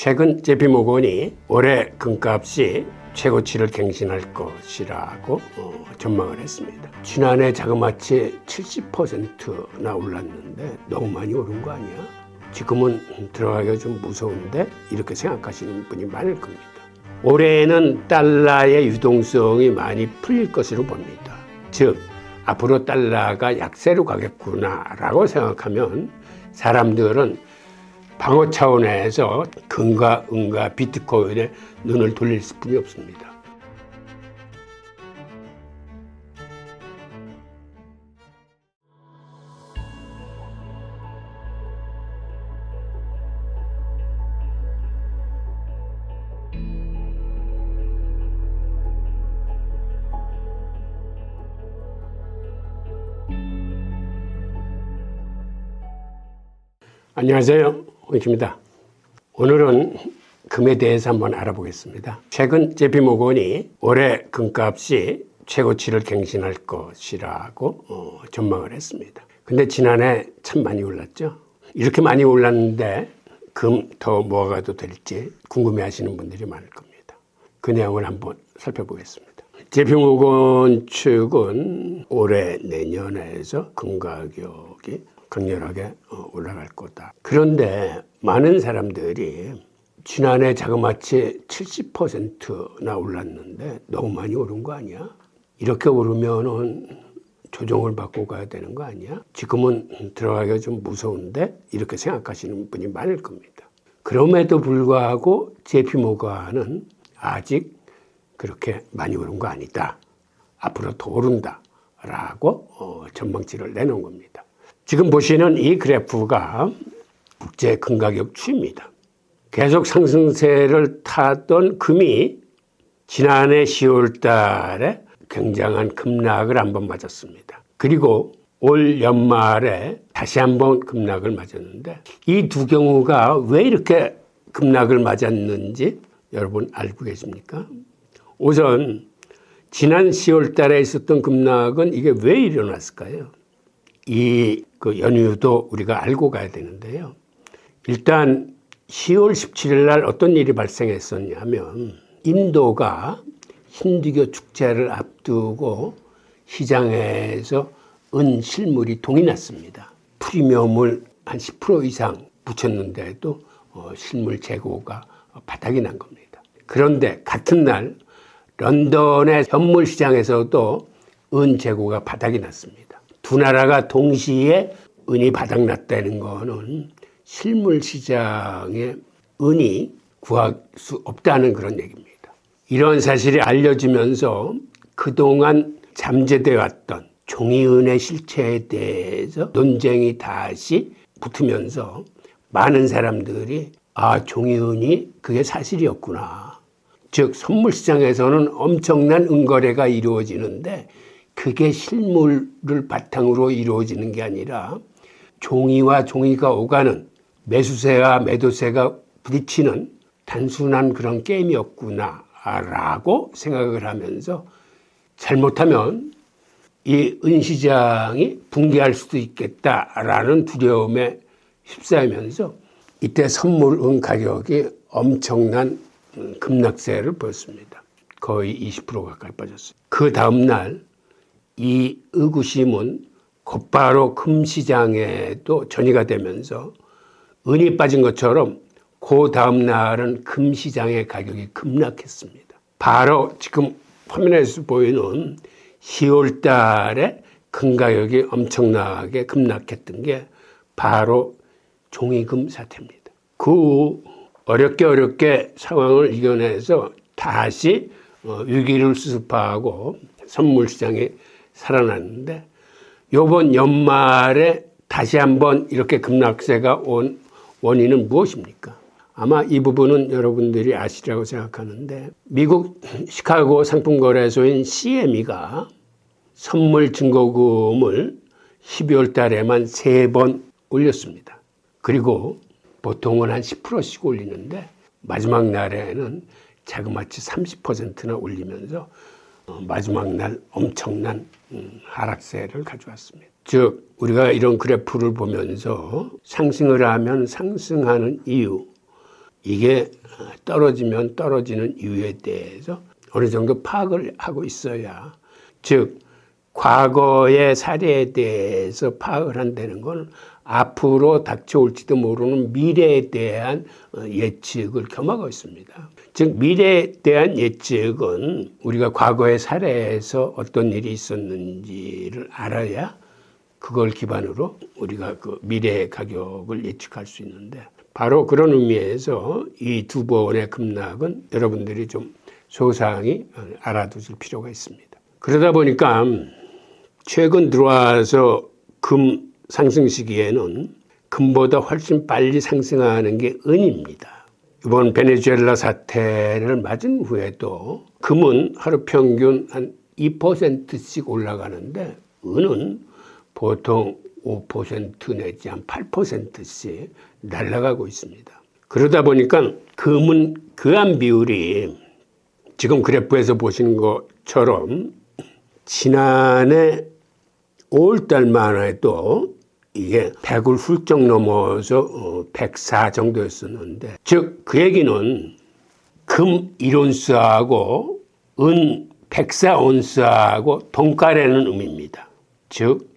최근 JP모건이 올해 금값이 최고치를 갱신할 것이라고 어, 전망을 했습니다. 지난해 자그마치 70%나 올랐는데 너무 많이 오른 거 아니야? 지금은 들어가기가 좀 무서운데 이렇게 생각하시는 분이 많을 겁니다. 올해는 달러의 유동성이 많이 풀릴 것으로 봅니다. 즉 앞으로 달러가 약세로 가겠구나라고 생각하면 사람들은 방어 차원에서 금과 은과 비트코인에 눈을 돌릴 수뿐이 없습니다. 안녕하세요. 홍익입니다. 오늘은 금에 대해서 한번 알아보겠습니다. 최근 JP모건이 올해 금값이 최고치를 갱신할 것이라고 어, 전망을 했습니다. 근데 지난해 참 많이 올랐죠. 이렇게 많이 올랐는데 금 더 모아가도 될지 궁금해 하시는 분들이 많을 겁니다. 그 내용을 한번 살펴보겠습니다. JP모건 측은 올해 내년에서 금 가격이 강렬하게 어, 올라갈 거다. 그런데 많은 사람들이 지난해 자그마치 70%나 올랐는데 너무 많이 오른 거 아니야? 이렇게 오르면은 조정을 받고 가야 되는 거 아니야? 지금은 들어가기가 좀 무서운데 이렇게 생각하시는 분이 많을 겁니다. 그럼에도 불구하고 JP모가는 아직 그렇게 많이 오른 거 아니다. 앞으로 더 오른다. 라고 어, 전망치를 내놓은 겁니다. 지금 보시는 이 그래프가 국제 금가격 추입니다. 계속 상승세를 타던 금이 지난해 10월 달에 굉장한 급락을 한번 맞았습니다. 그리고 올 연말에 다시 한번 급락을 맞았는데 이 두 경우가 왜 이렇게 급락을 맞았는지 여러분 알고 계십니까? 우선 지난 10월 달에 있었던 급락은 이게 왜 일어났을까요? 이 그 연유도 우리가 알고 가야 되는데요. 일단 10월 17일 날 어떤 일이 발생했었냐면 인도가 힌두교 축제를 앞두고 시장에서 은 실물이 동이 났습니다. 프리미엄을 한 10% 이상 붙였는데도 어, 실물 재고가 바닥이 난 겁니다. 그런데 같은 날 런던의 현물 시장에서도 은 재고가 바닥이 났습니다. 두 나라가 동시에 은이 바닥났다는 거는 실물 시장에 은이 구할 수 없다는 그런 얘기입니다. 이런 사실이 알려지면서 그동안 잠재되어 왔던 종이은의 실체에 대해서 논쟁이 다시 붙으면서 많은 사람들이 아, 종이은이 그게 사실이었구나. 즉, 선물 시장에서는 엄청난 은거래가 이루어지는데 그게 실물을 바탕으로 이루어지는 게 아니라 종이와 종이가 오가는 매수세와 매도세가 부딪히는 단순한 그런 게임이었구나라고 생각을 하면서 잘못하면 이 은시장이 붕괴할 수도 있겠다라는 두려움에 휩싸이면서 이때 선물 은 가격이 엄청난 급락세를 보였습니다. 거의 20% 가까이 빠졌어요. 그 다음날 이 의구심은 곧바로 금시장에도 전이가 되면서 은이 빠진 것처럼 그 다음날은 금시장의 가격이 급락했습니다. 바로 지금 화면에서 보이는 10월 달에 금 가격이 엄청나게 급락했던 게 바로 종이금 사태입니다. 그 후 어렵게 어렵게 상황을 이겨내서 다시 어, 위기를 수습하고 선물 시장이 살아났는데 요번 연말에 다시 한번 이렇게 급락세가 온 원인은 무엇입니까? 아마 이 부분은 여러분들이 아시리라고 생각하는데 미국 시카고 상품거래소인 CME가 선물 증거금을 12월 달에만 세번 올렸습니다. 그리고 보통은 한 10%씩 올리는데 마지막 날에는 자그마치 30%나 올리면서 어, 마지막 날 엄청난 음, 하락세를 가져왔습니다. 즉 우리가 이런 그래프를 보면서 상승을 하면 상승하는 이유 이게 어, 떨어지면 떨어지는 이유에 대해서 어느 정도 파악을 하고 있어야 즉 과거의 사례에 대해서 파악을 한다는 건 앞으로 닥쳐올지도 모르는 미래에 대한 어, 예측을 겸하고 있습니다. 즉 미래에 대한 예측은 우리가 과거의 사례에서 어떤 일이 있었는지를 알아야 그걸 기반으로 우리가 그 미래의 가격을 예측할 수 있는데 바로 그런 의미에서 이 두 번의 급락은 여러분들이 좀 소상히 알아두실 필요가 있습니다. 그러다 보니까 최근 들어와서 금 상승 시기에는 금보다 훨씬 빨리 상승하는 게 은입니다. 이번 베네수엘라 사태를 맞은 후에도 금은 하루 평균 한 2%씩 올라가는데 은은 보통 5% 내지 한 8%씩 날아가고 있습니다. 그러다 보니까 금은 그한 비율이 지금 그래프에서 보시는 것처럼 지난해 5월달만 해도 이게 100을 훌쩍 넘어서 104 정도였었는데 즉 그 얘기는 금 1온스하고 은 104온스하고 동가라는 의미입니다. 즉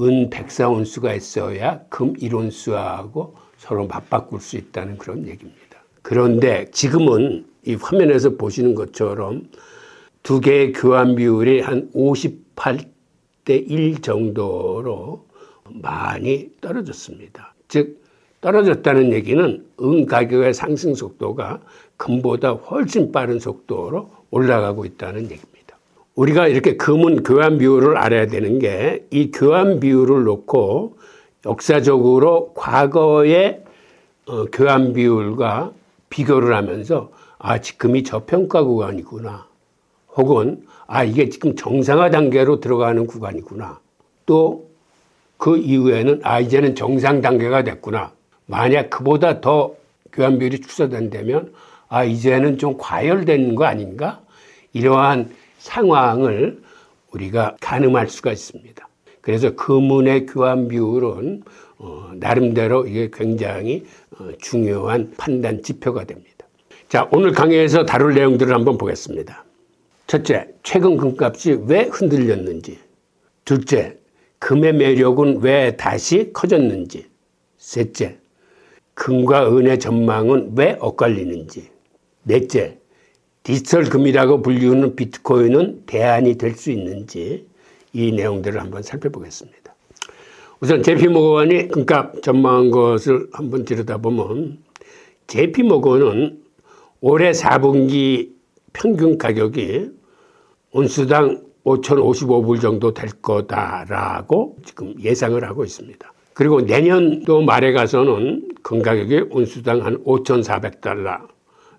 은 104온스가 있어야 금 1온스하고 서로 맞바꿀 수 있다는 그런 얘기입니다. 그런데 지금은 이 화면에서 보시는 것처럼 두 개의 교환 비율이 한 58대 1 정도로 많이 떨어졌습니다. 즉 떨어졌다는 얘기는 은 가격의 상승 속도가 금보다 훨씬 빠른 속도로 올라가고 있다는 얘기입니다. 우리가 이렇게 금은 교환 비율을 알아야 되는 게 이 교환 비율을 놓고 역사적으로 과거의 어, 교환 비율과 비교를 하면서 아, 지금이 저평가 구간이구나. 혹은 아, 이게 지금 정상화 단계로 들어가는 구간이구나. 또 그 이후에는 아, 이제는 정상 단계가 됐구나. 만약 그보다 더 교환 비율이 축소된다면 아, 이제는 좀 과열된 거 아닌가? 이러한 상황을 우리가 가늠할 수가 있습니다. 그래서 금은의 교환 비율은 어, 나름대로 이게 굉장히 어, 중요한 판단 지표가 됩니다. 자, 오늘 강의에서 다룰 내용들을 한번 보겠습니다. 첫째, 최근 금값이 왜 흔들렸는지. 둘째, 금의 매력은 왜 다시 커졌는지. 셋째, 금과 은의 전망은 왜 엇갈리는지. 넷째, 디지털 금이라고 불리우는 비트코인은 대안이 될 수 있는지 이 내용들을 한번 살펴보겠습니다. 우선 JP모건이 금값 전망한 것을 한번 들여다보면 JP모건은 올해 4분기 평균 가격이 온수당 5,055불 정도 될 거다라고 지금 예상을 하고 있습니다. 그리고 내년도 말에 가서는 금 가격이 온수당 한 5,400달러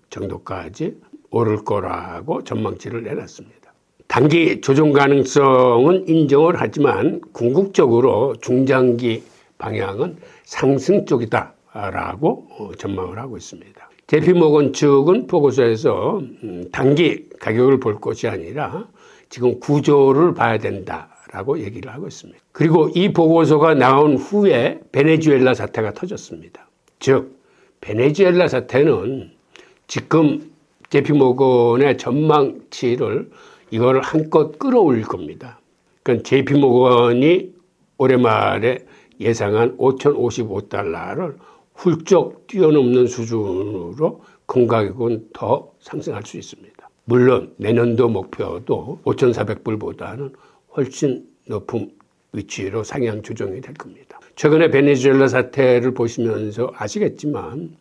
정도까지 오를 거라고 전망치를 내놨습니다. 단기 조정 가능성은 인정을 하지만 궁극적으로 중장기 방향은 상승 쪽이다라고 어, 전망을 하고 있습니다. JP모건 측은 보고서에서 음, 단기 가격을 볼 것이 아니라 지금 구조를 봐야 된다라고 얘기를 하고 있습니다. 그리고 이 보고서가 나온 후에 베네수엘라 사태가 터졌습니다. 즉 베네수엘라 사태는 지금 JP모건의 전망치를 이거를 한껏 끌어올릴 겁니다. 그러니까 JP모건이 올해 말에 예상한 5,055달러를 훌쩍 뛰어넘는 수준으로 금 가격은 더 상승할 수 있습니다. 물론 내년도 목표도 5,400불보다는 훨씬 높은 위치로 상향 조정이 될 겁니다. 최근에 베네수엘라 사태를 보시면서 아시겠지만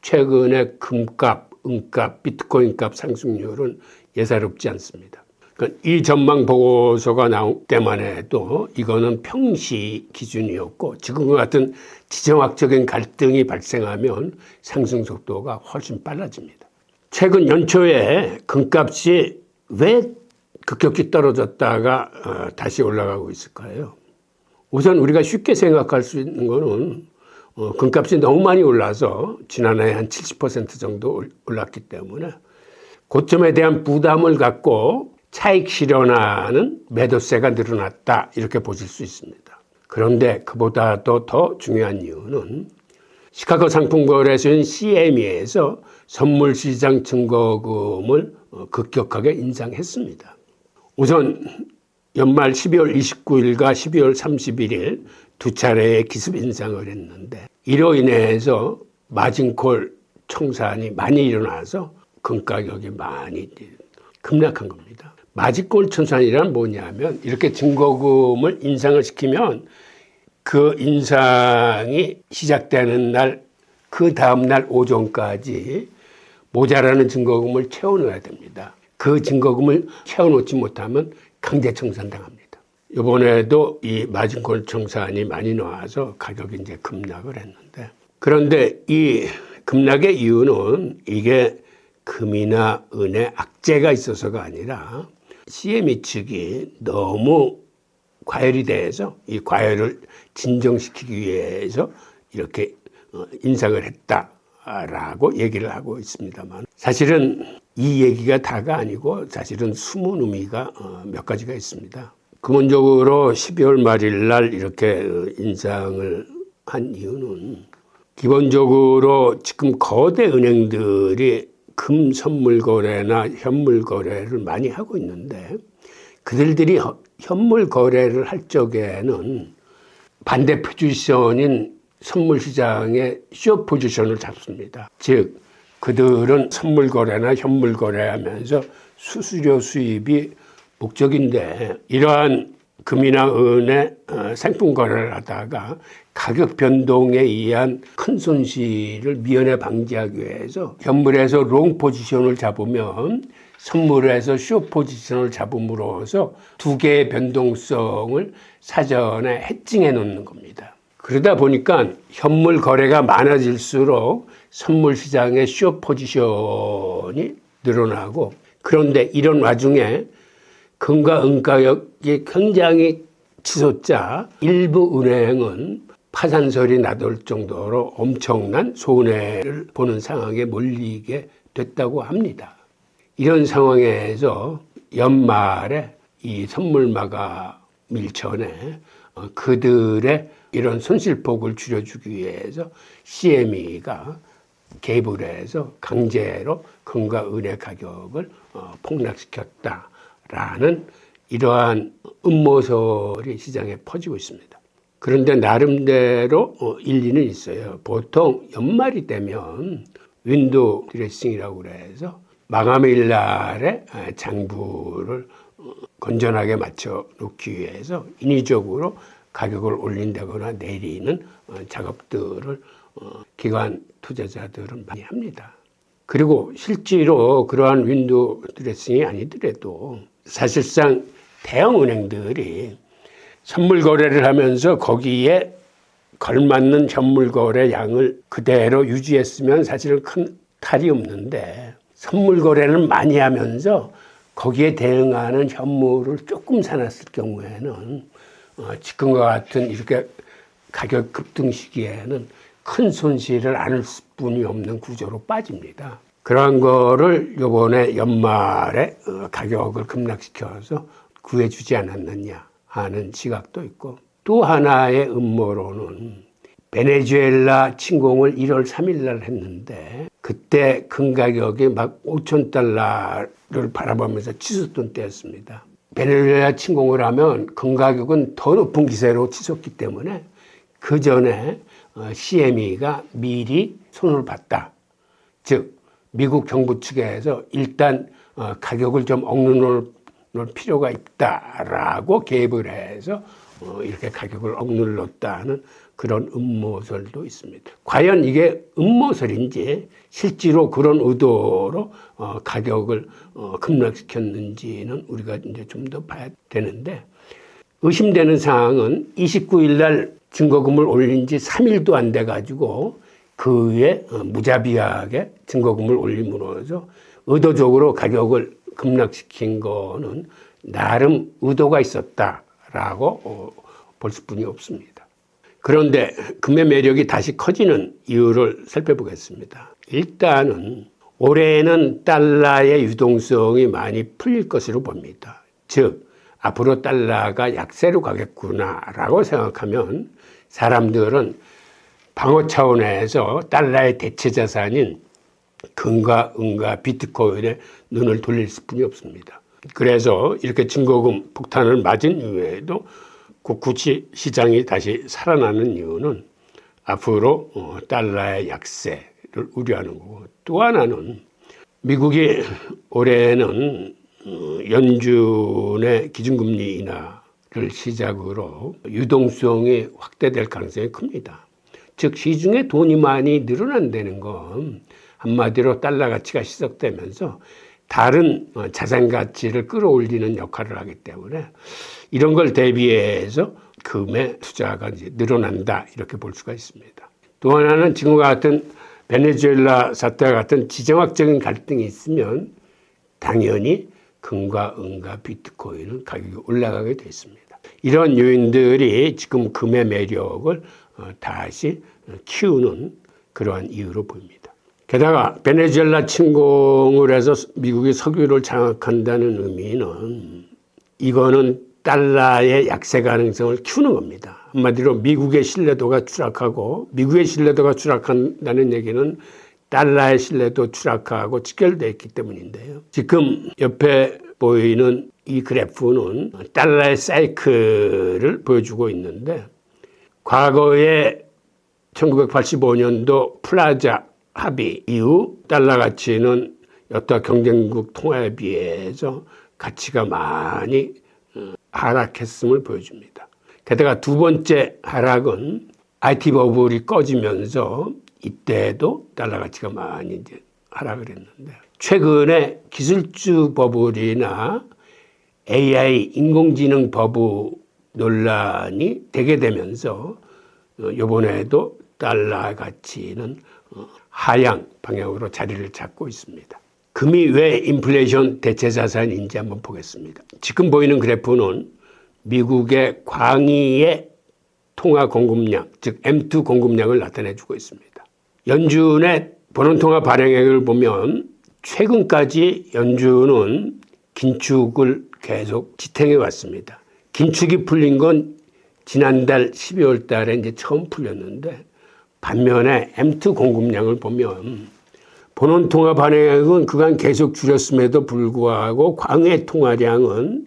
최근에 금값, 은값, 비트코인 값 상승률은 예사롭지 않습니다. 그러니까 이 전망 보고서가 나올 때만 해도 이거는 평시 기준이었고 지금과 같은 지정학적인 갈등이 발생하면 상승 속도가 훨씬 빨라집니다. 최근 연초에 금값이 왜 급격히 떨어졌다가 어, 다시 올라가고 있을까요? 우선 우리가 쉽게 생각할 수 있는 거는 어, 금값이 너무 많이 올라서 지난해 한 70% 정도 올랐기 때문에 고점에 대한 부담을 갖고 차익 실현하는 매도세가 늘어났다 이렇게 보실 수 있습니다. 그런데 그보다도 더 중요한 이유는 시카고 상품거래소인 CME에서 선물시장 증거금을 어, 급격하게 인상했습니다. 우선 연말 12월 29일과 12월 31일 두 차례의 기습 인상을 했는데 이로 인해서 마진콜 청산이 많이 일어나서 금 가격이 많이 급락한 겁니다. 마진콜 청산이란 뭐냐면 이렇게 증거금을 인상을 시키면 그 인상이 시작되는 날 그 다음 날 오전까지 모자라는 증거금을 채워넣어야 됩니다. 그 증거금을 채워놓지 못하면 강제 청산당합니다. 이번에도 이 마진콜 청산이 많이 나와서 가격이 이제 급락을 했는데 그런데 이 급락의 이유는 이게 금이나 은에 악재가 있어서가 아니라 CME 측이 너무 과열이 돼서 이 과열을 진정시키기 위해서 이렇게 어, 인상을 했다라고 얘기를 하고 있습니다만 사실은 이 얘기가 다가 아니고 사실은 숨은 의미가 어, 몇 가지가 있습니다. 근본적으로 12월 말일 날 이렇게 어, 인상을 한 이유는 기본적으로 지금 거대 은행들이 금 선물 거래나 현물 거래를 많이 하고 있는데 그들들이 현물 거래를 할 적에는 반대 포지션인 선물 시장의 쇼 포지션을 잡습니다. 즉 그들은 선물 거래나 현물 거래하면서 수수료 수입이 목적인데 이러한 금이나 은의 어, 상품 거래를 하다가 가격 변동에 의한 큰 손실을 미연에 방지하기 위해서 현물에서 롱 포지션을 잡으면 선물에서 쇼 포지션을 잡음으로써 두 개의 변동성을 사전에 해칭해 놓는 겁니다. 그러다 보니까 현물 거래가 많아질수록 선물 시장의 쇼 포지션이 늘어나고 그런데 이런 와중에 금과 은 가격이 굉장히 치솟자 일부 은행은 파산설이 나돌 정도로 엄청난 손해를 보는 상황에 몰리게 됐다고 합니다. 이런 상황에서 연말에 이 선물마가 밀전에 어, 그들의 이런 손실폭을 줄여주기 위해서 CME가 개입을 해서 강제로 금과 은의 가격을 어, 폭락시켰다라는 이러한 음모설이 시장에 퍼지고 있습니다. 그런데 나름대로 어, 일리는 있어요. 보통 연말이 되면 윈도 드레싱이라고 그래서 마감일 날에 장부를 어, 건전하게 맞춰 놓기 위해서 인위적으로 가격을 올린다거나 내리는 어, 작업들을 기관 투자자들은 많이 합니다. 그리고 실제로 그러한 윈도 드레싱이 아니더라도 사실상 대형 은행들이 선물 거래를 하면서 거기에 걸맞는 현물 거래 양을 그대로 유지했으면 사실은 큰 탈이 없는데 선물 거래를 많이 하면서 거기에 대응하는 현물을 조금 사놨을 경우에는 어, 지금과 같은 이렇게 가격 급등 시기에는 큰 손실을 안을 수뿐이 없는 구조로 빠집니다. 그러한 거를 요번에 연말에 어, 가격을 급락시켜서 구해주지 않았느냐 하는 시각도 있고 또 하나의 음모로는 베네수엘라 침공을 1월 3일 날 했는데 그때 금 가격이 막 5천 달러를 바라보면서 치솟던 때였습니다. 베네수엘라 침공을 하면 금 가격은 더 높은 기세로 치솟기 때문에 그 전에 어, CME가 미리 손을 봤다. 즉 미국 정부 측에서 일단 어, 가격을 좀 억누를 필요가 있다라고 개입을 해서 어, 이렇게 가격을 억눌렀다는 그런 음모설도 있습니다. 과연 이게 음모설인지 실제로 그런 의도로 어, 가격을 어, 급락시켰는지는 우리가 이제 좀 더 봐야 되는데 의심되는 사항은 29일 날 증거금을 올린 지 3일도 안 돼 가지고 그 위에 어, 무자비하게 증거금을 올림으로써 의도적으로 가격을 급락시킨 거는 나름 의도가 있었다라고 어, 볼 수뿐이 없습니다. 그런데 금의 매력이 다시 커지는 이유를 살펴보겠습니다. 일단은 올해는 달러의 유동성이 많이 풀릴 것으로 봅니다. 즉, 앞으로 달러가 약세로 가겠구나라고 생각하면 사람들은 방어 차원에서 달러의 대체 자산인 금과 은과 비트코인에 눈을 돌릴 수뿐이 없습니다. 그래서 이렇게 증거금 폭탄을 맞은 이후에도 굳이 시장이 다시 살아나는 이유는 앞으로 어, 달러의 약세를 우려하는 거고 또 하나는 미국이 올해는 어, 연준의 기준금리 인하를 시작으로 유동성이 확대될 가능성이 큽니다. 즉 시중에 돈이 많이 늘어난다는 건 한마디로 달러 가치가 희석되면서 다른 어, 자산 가치를 끌어올리는 역할을 하기 때문에 이런 걸 대비해서 금의 투자가 이제 늘어난다 이렇게 볼 수가 있습니다. 또 하나는 지금과 같은 베네수엘라 사태와 같은 지정학적인 갈등이 있으면 당연히 금과 은과 비트코인은 가격이 올라가게 됐습니다. 이런 요인들이 지금 금의 매력을 어, 다시 키우는 그러한 이유로 보입니다. 게다가 베네수엘라 침공을 해서 미국이 석유를 장악한다는 의미는 이거는 달러의 약세 가능성을 키우는 겁니다. 한마디로 미국의 신뢰도가 추락하고 미국의 신뢰도가 추락한다는 얘기는 달러의 신뢰도 추락하고 직결되어 있기 때문인데요. 지금 옆에 보이는 이 그래프는 달러의 사이클을 보여주고 있는데 과거에 1985년도 플라자 합의 이후 달러 가치는 여타 경쟁국 통화에 비해서 가치가 많이 어, 하락했음을 보여줍니다. 게다가 두 번째 하락은 IT 버블이 꺼지면서 이때도 달러 가치가 많이 이제 하락을 했는데 최근에 기술주 버블이나 AI 인공지능 버블 논란이 되게 되면서 어, 이번에도 달러 가치는 어, 하향 방향으로 자리를 잡고 있습니다. 금이 왜 인플레이션 대체 자산인지 한번 보겠습니다. 지금 보이는 그래프는 미국의 광의의 통화 공급량, 즉 M2 공급량을 나타내 주고 있습니다. 연준의 본원통화 발행액을 보면 최근까지 연준은 긴축을 계속 지탱해 왔습니다. 긴축이 풀린 건 지난달 12월 달에 이제 처음 풀렸는데 반면에 M2 공급량을 보면 본원 통화 발행액은 그간 계속 줄였음에도 불구하고 광해 통화량은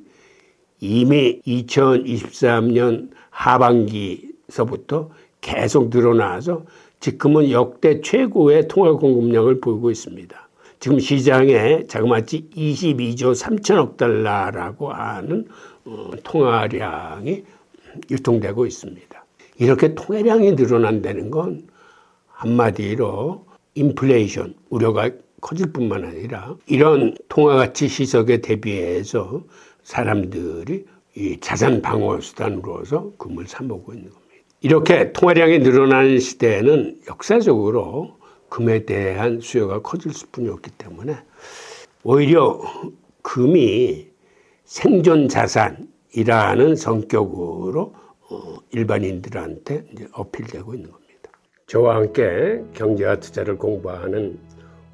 이미 2023년 하반기서부터 계속 늘어나서 지금은 역대 최고의 통화 공급량을 보이고 있습니다. 지금 시장에 자그마치 22조 3천억 달러라고 하는 어, 통화량이 유통되고 있습니다. 이렇게 통화량이 늘어난다는 건 한마디로 인플레이션 우려가 커질 뿐만 아니라 이런 통화 가치 시석에 대비해서 사람들이 이 자산 방어 수단으로서 금을 사모고 있는 겁니다. 이렇게 통화량이 늘어나는 시대에는 역사적으로 금에 대한 수요가 커질 수뿐이 없기 때문에 오히려 금이 생존 자산이라는 성격으로 어, 일반인들한테 이제 어필되고 있는 겁니다. 저와 함께 경제와 투자를 공부하는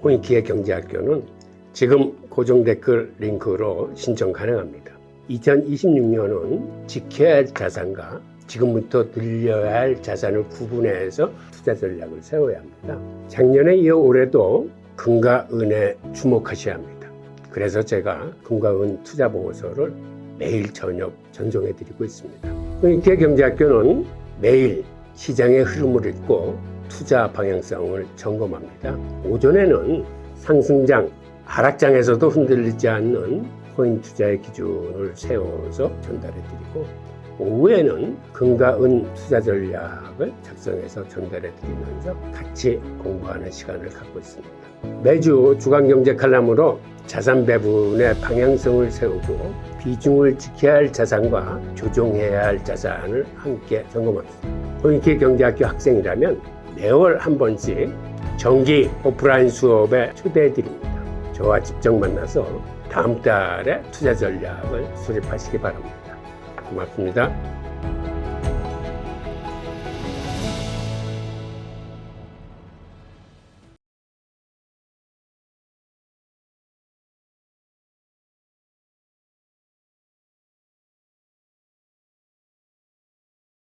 홍익기의 경제학교는 지금 고정 댓글 링크로 신청 가능합니다. 2026년은 지켜야 할 자산과 지금부터 늘려야 할 자산을 구분해서 투자 전략을 세워야 합니다. 작년에 이어 올해도 금과 은에 주목하셔야 합니다. 그래서 제가 금과 은 투자 보고서를 매일 저녁 전송해 드리고 있습니다. 홍익계 경제학교는 매일 시장의 흐름을 읽고 투자 방향성을 점검합니다. 오전에는 상승장, 하락장에서도 흔들리지 않는 코인 투자의 기준을 세워서 전달해 드리고 오후에는 금과 은 투자 전략을 작성해서 전달해 드리면서 같이 공부하는 시간을 갖고 있습니다. 매주 주간 경제 칼럼으로 자산 배분의 방향성을 세우고 비중을 지켜야 할 자산과 조정해야 할 자산을 함께 점검합니다. 포인트 경제학교 학생이라면 매월 한 번씩 정기 오프라인 수업에 초대해 드립니다. 저와 직접 만나서 다음 달에 투자 전략을 수립하시기 바랍니다. 고맙습니다.